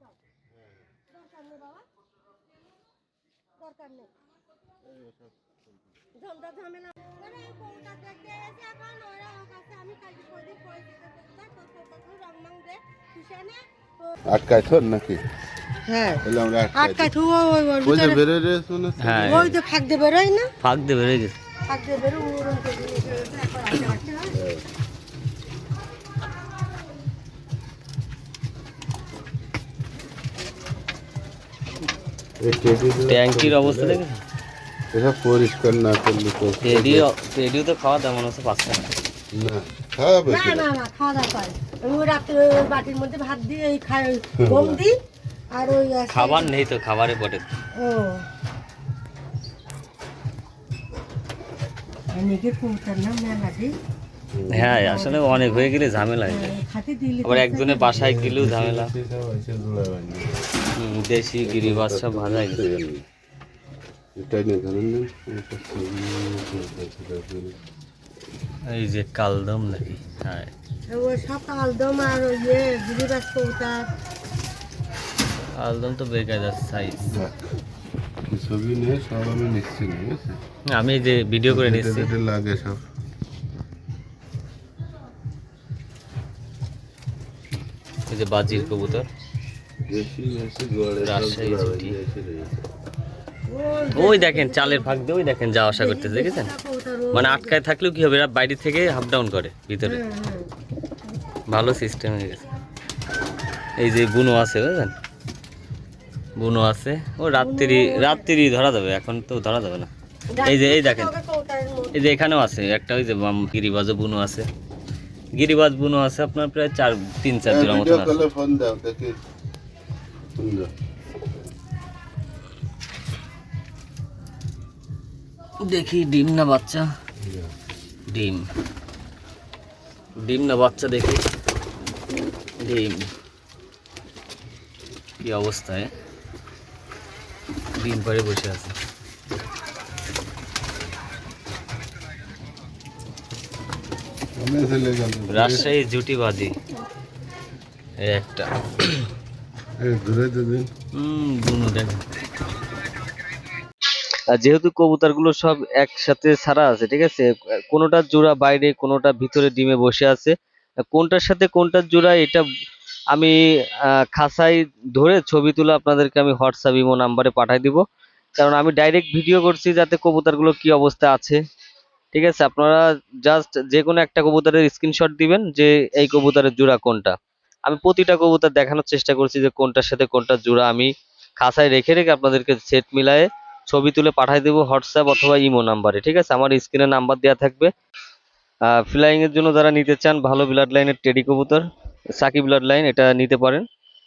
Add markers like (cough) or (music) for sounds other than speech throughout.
নেই বাবা দরকার নেই ঝঞ্ঝা ঝামেলা মানে বউটা দেখতে এসে এখন ওরা কাছে আমি কালকে কদিন কয়েছি যে বউটা তোর রং মং দে কিসেনে আটকায় থর নাকি হ্যাঁ। আটকায় থু ওই ওই ওই যে বেরোয় হ্যাঁ ওই যে ফাঁক দিয়ে বেরোয় না? ফাঁক দিয়ে বেরোয় গেছে। ফাঁক দিয়ে বেরো উড়ন করে এখন আটকে হয়। ট্যাঙ্কির অবস্থা দেখেছ? এসব পরিষ্কার না করলে তো টেডিও টেডিও তো খাওয়া তেমন হচ্ছে পাঁচটা না খাওয়াবে না না না খাওয়া দাওয়া করে। ওই রাত্রে বাটির মধ্যে ভাত দিয়ে এই খাই গম (laughs) দিই আর ওই খাবার নেই তো খাবারে বটে। ও। অনেকে কবুতর না মেলা দিই হ্যাঁ আসলে অনেক হয়ে গেলে ঝামেলা হয় দিলে আবার একজনের বাসায় গেলেও ঝামেলা। দেশি গিরিবাস সব ভাজা গেছে। এই যে কালদম নাকি? হ্যাঁ। কালদম তো বেকায়দার সাইজ ছবি নিয়ে সব আমি নিচ্ছি আমি যে ভিডিও করে নিচ্ছি। লাগে সব। এই যে বাজির কবুতর। ওই দেখেন চালের ফাঁক দিয়ে ওই দেখেন যাওয়া আসা করতেছে দেখেছেন? মানে আটকায় থাকলেও কি হবে? এরা বাইরে থেকে হাফ ডাউন করে ভিতরে। ভালো সিস্টেম হয়ে গেছে। এই যে বুনো আছে বুঝলেন? বুনো আছে। ও রাত্রি রাত্রি ধরা যাবে এখন তো ধরা যাবে না। এই যে এই দেখেন। এই যে এখানেও আছে একটা ওই যে বাম গিরিবাজও বুনো আছে। গিরিবাজ বুনো আছে আপনার প্রায় চার তিন চার হ্যাঁ, জোড়া আছে। ফোন দাও দেখি। দেখি ডিম না বাচ্চা? ডিম। ডিম না বাচ্চা দেখি। ডিম। কি অবস্থায়? ডিম পাড়ে বসে আছে আমি চলে গেল রাজশাহী জুটি বাজি এই একটা। এই ঘুরে দিন হুম দুনো দেখেন আর যেহেতু কবুতরগুলো সব একসাথে ছাড়া আছে ঠিক আছে কোনোটা জোড়া বাইরে কোনোটা ভিতরে ডিমে বসে আছে। কোনটার সাথে কোনটার জোড়া এটা আমি আহ, খাসায় ধরে ছবি তুলে আপনাদেরকে আমি হোয়াটসঅ্যাপ ইমো নাম্বারে পাঠিয়ে দিব। কারণ আমি ডাইরেক্ট ভিডিও করছি যাতে কবুতরগুলো কি অবস্থা আছে। ঠিক আছে? আপনারা জাস্ট যে কোনো একটা কবুতরের স্ক্রিনশট দিবেন যে এই কবুতরের জোড়া কোনটা। আমি প্রতিটা কবুতর দেখানোর চেষ্টা করছি যে কোনটার সাথে কোনটা জোড়া আমি খাসায় রেখে রেখে আপনাদেরকে সেট মিলায়ে ছবি তুলে পাঠিয়ে দেবো হোয়াটসঅ্যাপ অথবা ইমো নাম্বারে ঠিক আছে? আমার স্ক্রিনে নাম্বার দেওয়া থাকবে। ফ্লাইং এর জন্য যারা নিতে চান, ভালো ব্লাড লাইনের টেডি কবুতর সাকি ব্লাড লাইন এটা নিতে পারেন।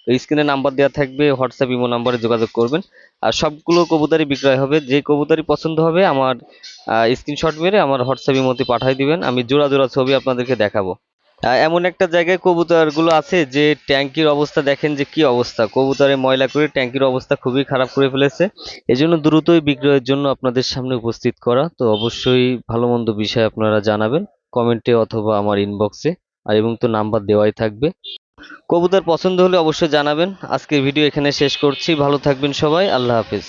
স্ক্রিনে নাম্বার দেওয়া থাকবে হোয়াটসঅ্যাপ ইমো নাম্বারে যোগাযোগ করবেন। আর সবগুলো কবুতরই বিক্রয় হবে। যে কবুতরই পছন্দ হবে, আমার স্ক্রিনশট মেরে আমার হোয়াটসঅ্যাপ ইমোতে পাঠিয়ে দিবেন। আমি জোড়া জোড়া ছবি আপনাদেরকে দেখাবো। এমন একটা জায়গায় কবুতরগুলো আছে যে ট্যাঙ্কির অবস্থা দেখেন যে কি অবস্থা। কবুতরে ময়লা করে ট্যাঙ্কির অবস্থা খুবই খারাপ করে ফেলেছে। এজন্য দ্রুতই বিক্রয়ের জন্য আপনাদের সামনে উপস্থিত করা। তো অবশ্যই ভালো মন্দ বিষয় আপনারা জানাবেন কমেন্টে অথবা আমার ইনবক্সে আর এবং তো নাম্বার দেওয়াই থাকবে। কবুতর পছন্দ হলে অবশ্যই জানাবেন। আজকের ভিডিও এখানে শেষ করছি। ভালো থাকবেন সবাই। আল্লাহ হাফেজ।